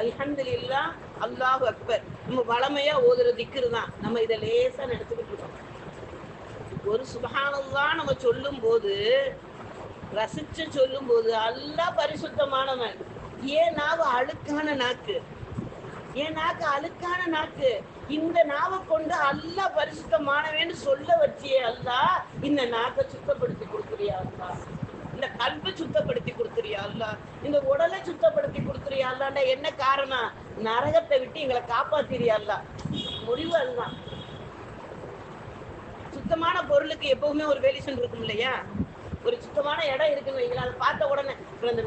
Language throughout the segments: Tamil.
அல்ஹம்துலில்லா அல்லாஹ் அக்பர். நம்ம வளமையா ஓதுற திக்ரு தான். நம்ம இதை லேசா நடத்திக்கிட்டு இருக்கோம். ஒரு சுபஹானல்லாஹ் நம்ம சொல்லும் போது ரசிச்சு சொல்லும் போது அல்லாஹ் பரிசுத்தமானவன். ஏன் நாவு அழுக்கான நாக்கு? ஏன் நாக்கு அழுக்கான நாக்கு? இந்த நாவை கொண்டு அல்லாஹ் பரிசுத்தமானவன் சொல்ல வச்சியே அல்லாஹ் இந்த நாக்கை சுத்தப்படுத்தி கொடுக்குறியா அல்ல? இந்த கல்வை சுத்தப்படுத்தி கொடுக்குறியா அல்லாஹ் இந்த உடலை சுத்தப்படுத்தி கொடுக்குறியா அல்லாண்டா என்ன காரணம்? நரகத்தை விட்டு எங்களை காப்பாத்திரியா அல்லாஹ் முடிவு அதுதான். சுத்தமான பொருளுக்கு எப்பவுமே ஒரு வேலிஷன் இருக்கும் இல்லையா? ஒரு சுத்தமான இடம் இருக்குன்னு வைங்களா அதை பார்த்த உடனே இப்ப அந்த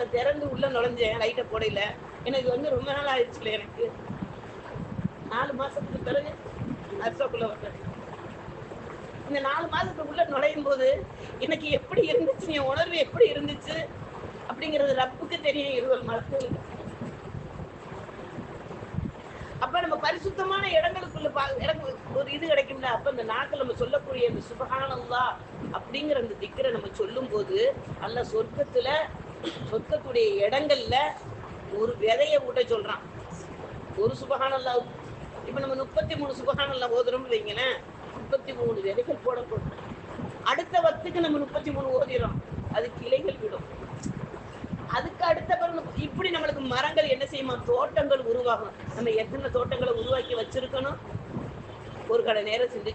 நான் திறந்து உள்ள நுழைஞ்சேன் லைட்டை போடையில. எனக்கு வந்து ரொம்ப நாள் ஆயிடுச்சுல எனக்கு. நாலு மாசத்துக்கு பிறகு மதர்சாக்குள்ள வந்தேன். இந்த நாலு மாசத்துக்குள்ள நுழையும் போது எனக்கு எப்படி இருந்துச்சு? என் உணர்வு எப்படி இருந்துச்சு? அப்படிங்கிறது ரப்புக்கு தெரியும் இருவர் மருத்துவர்களுக்கு அப்ப நம்ம பரிசுத்தமான இடங்களுக்குள்ள பா- ஒரு இது கிடைக்கும்ல அப்ப இந்த நாக்கில் நம்ம சொல்லக்கூடிய இந்த சுபகானந்தா அப்படிங்கிற அந்த திக்கரை நம்ம சொல்லும் போது அல்ல சொர்க்கத்துல சொர்க்கத்துடைய இடங்கள்ல ஒரு விதைய விட சொல்றான். ஒரு சுபகானல்லா இப்ப நம்ம முப்பத்தி மூணு சுபகானல்லா ஓதுறோம்னு வைங்களேன் முப்பத்தி மூணு விதைகள் போட போடுறோம் அடுத்த வத்துக்கு நம்ம முப்பத்தி மூணு ஓதிடும் அது கிளைகள் அடுத்த பிறகு இப்படி நம்மளுக்கு மரங்கள் என்ன செய்யுமா? தோட்டங்கள் உருவாகும். நம்ம எத்தனை தோட்டங்களை உருவாக்கி வச்சிருக்கணும்? ஒரு கடை நேரம் சிந்தி